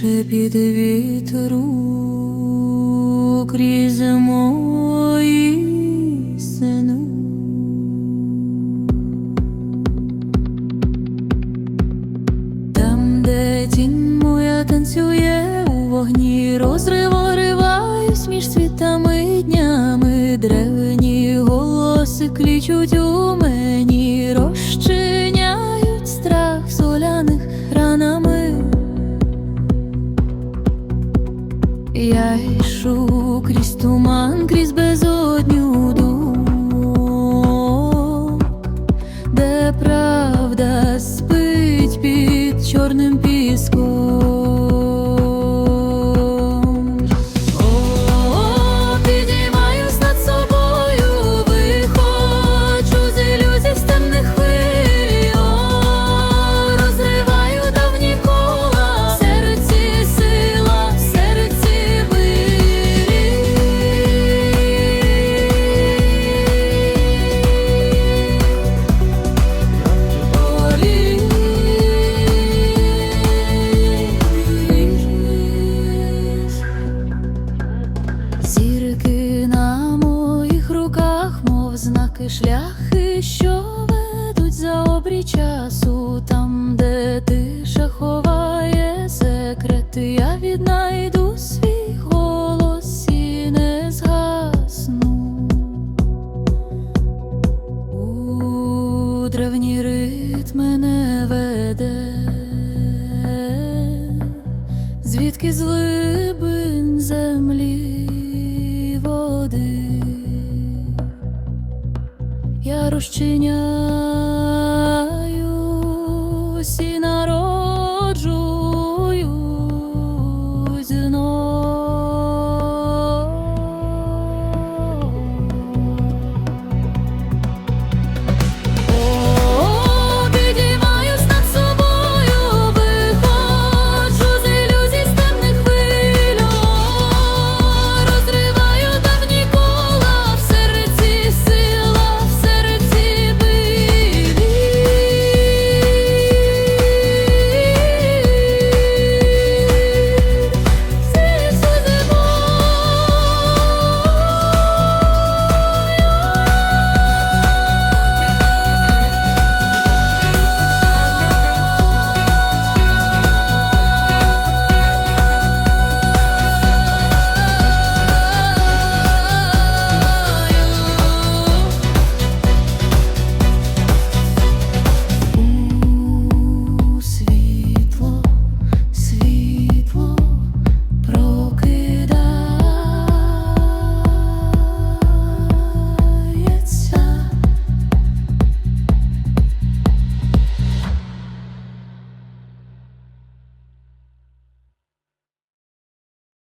шепіт вітру крізь мої сину. Там, де тінь моя танцює у вогні, розриво риваюсь між світами й днями, древні голоси клічуть у мені, розчиняють правда спить під чорним піском. Мов шляхи, що ведуть за обрій часу, там, де тиша ховає секрети, я віднайду свій голос і не згасну. У древній рит мене веде, звідки з глибин землі я розчиняюсь і на